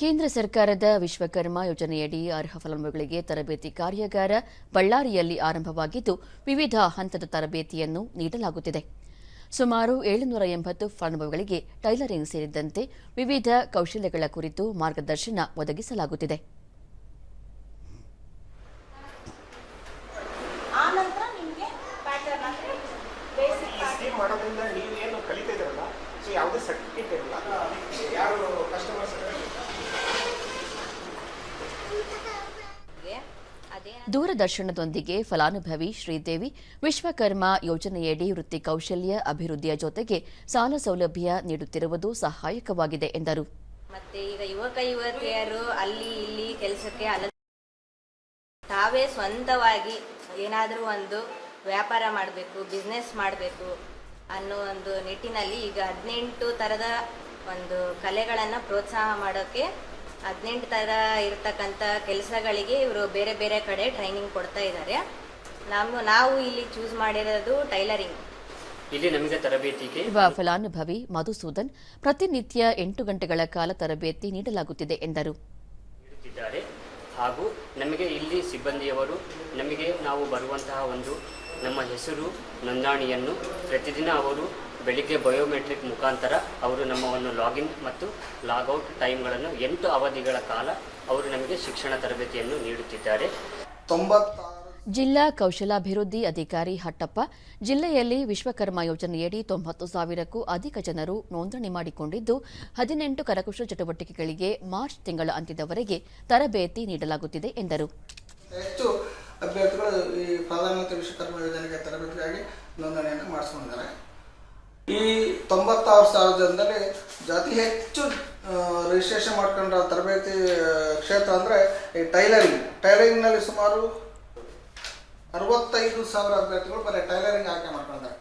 ಕೇಂದ್ರ ಸರ್ಕಾರದ ವಿಶ್ವಕರ್ಮ ಯೋಜನೆಯಡಿ ಅರ್ಹ ಫಲಾನುಭವಿಗಳಿಗೆ ತರಬೇತಿ ಕಾರ್ಯಾಗಾರ ಬಳ್ಳಾರಿಯಲ್ಲಿ ಆರಂಭವಾಗಿದ್ದು ವಿವಿಧ ಹಂತದ ತರಬೇತಿಯನ್ನು ನೀಡಲಾಗುತ್ತಿದೆ. ಸುಮಾರು ಏಳುನೂರ ಎಂಬತ್ತು ಫಲಾನುಭವಿಗಳಿಗೆ ಟೈಲರಿಂಗ್ ಸೇರಿದಂತೆ ವಿವಿಧ ಕೌಶಲ್ಯಗಳ ಕುರಿತು ಮಾರ್ಗದರ್ಶನ ಒದಗಿಸಲಾಗುತ್ತಿದೆ. ಆ ನಂತರ ನಿಮಗೆ ದೂರದರ್ಶನದೊಂದಿಗೆ ಫಲಾನುಭವಿ ಶ್ರೀದೇವಿ, ವಿಶ್ವಕರ್ಮ ಯೋಜನೆಯಡಿ ವೃತ್ತಿ ಕೌಶಲ್ಯ ಅಭಿವೃದ್ಧಿಯ ಜೊತೆಗೆ ಸಾಲ ಸೌಲಭ್ಯ ನೀಡುತ್ತಿರುವುದು ಸಹಾಯಕವಾಗಿದೆ, ಎಂದರು. ಮತ್ತೆ ಈಗ ಯುವಕ ಯುವತಿಯರು ಅಲ್ಲಿ ಇಲ್ಲಿ ಕೆಲಸಕ್ಕೆ ಅಲ್ಲ ತಾವೇ ಸ್ವಂತವಾಗಿ ಏನಾದರೂ ಒಂದು ವ್ಯಾಪಾರ ಮಾಡಬೇಕು ಬಿಸ್ನೆಸ್ ಮಾಡಬೇಕು ಅನ್ನೋ ಒಂದು ನಿಟ್ಟಿನಲ್ಲಿ ಈಗ ಹದಿನೆಂಟು ಥರದ ಒಂದು ಕಲೆಗಳನ್ನು ಪ್ರೋತ್ಸಾಹ ಮಾಡೋಕ್ಕೆ ಹದಿನೆಂಟು ಥರ ಇರತಕ್ಕಂಥ ಕೆಲಸಗಳಿಗೆ ಇವರು ಬೇರೆ ಬೇರೆ ಕಡೆ ಟ್ರೈನಿಂಗ್ ಕೊಡ್ತಾ ಇದ್ದಾರೆ ನಾವು ನಾವು ಇಲ್ಲಿ ಚೂಸ್ ಮಾಡಿರೋದು ಟೈಲರಿಂಗ್ ಇಲ್ಲಿ ನಮಗೆ ತರಬೇತಿಗೆ ಯುವ ಫಲಾನುಭವಿ ಮಧುಸೂದನ್ ಪ್ರತಿನಿತ್ಯ ಎಂಟು ಗಂಟೆಗಳ ಕಾಲ ತರಬೇತಿ ನೀಡಲಾಗುತ್ತಿದೆ ಎಂದರು. ಹಾಗೂ ನಮಗೆ ಇಲ್ಲಿ ಸಿಬ್ಬಂದಿಯವರು ನಮಗೆ ನಾವು ಬರುವಂತಹ ಒಂದು ನಮ್ಮ ಹೆಸರು ನೋಂದಣಿಯನ್ನು ಪ್ರತಿದಿನ ಅವರು ಬೆಳಿಗ್ಗೆ ಬಯೋಮೆಟ್ರಿಕ್ ಮುಖಾಂತರ ಅವರು ನಮ್ಮವನ್ನು ಲಾಗಿನ್ ಮತ್ತು ಲಾಗೌಟ್ ಟೈಮ್ಗಳನ್ನು ಎಂಟು ಅವಧಿಗಳ ಕಾಲ ಅವರು ನಮಗೆ ಶಿಕ್ಷಣ ತರಬೇತಿಯನ್ನು ನೀಡುತ್ತಿದ್ದಾರೆ. ಜಿಲ್ಲಾ ಕೌಶಲಾಭಿವೃದ್ಧಿ ಅಧಿಕಾರಿ ಹಟ್ಟಪ್ಪ ಜಿಲ್ಲೆಯಲ್ಲಿ ವಿಶ್ವಕರ್ಮ ಯೋಜನೆಯಡಿ ತೊಂಬತ್ತು ಸಾವಿರಕ್ಕೂ ಅಧಿಕ ಜನರು ನೋಂದಣಿ ಮಾಡಿಕೊಂಡಿದ್ದು ಹದಿನೆಂಟು ಕರಕುಶಲ ಚಟುವಟಿಕೆಗಳಿಗೆ ಮಾರ್ಚ್ ತಿಂಗಳ ಅಂತ್ಯದವರೆಗೆ ತರಬೇತಿ ನೀಡಲಾಗುತ್ತಿದೆ ಎಂದರು. ಹೆಚ್ಚು ಅಭ್ಯರ್ಥಿಗಳು ಈ ಪ್ರಧಾನಮಂತ್ರಿ ವಿಶ್ವಕರ್ಮ ಯೋಜನೆಗೆ ತರಬೇತಿಗಾಗಿ ನೋಂದಣಿಯನ್ನು ಮಾಡಿಸ್ಕೊಂಡಿದ್ದಾರೆ. ಈ ತೊಂಬತ್ತಾರು ಸಾವಿರ ಜನದಲ್ಲಿ ಅತಿ ಹೆಚ್ಚು ರಿಜಿಸ್ಟ್ರೇಷನ್ ಮಾಡ್ಕೊಂಡ ತರಬೇತಿ ಕ್ಷೇತ್ರ ಅಂದರೆ ಈ ಟೈಲರಿಂಗ್. ಟೈಲರಿಂಗ್ನಲ್ಲಿ ಸುಮಾರು ಅರವತ್ತೈದು ಸಾವಿರ ಅಭ್ಯರ್ಥಿಗಳು ಬರೀ ಟೈಲರಿಂಗ್ ಆಯ್ಕೆ ಮಾಡ್ಕೊಂಡಿದ್ದಾರೆ.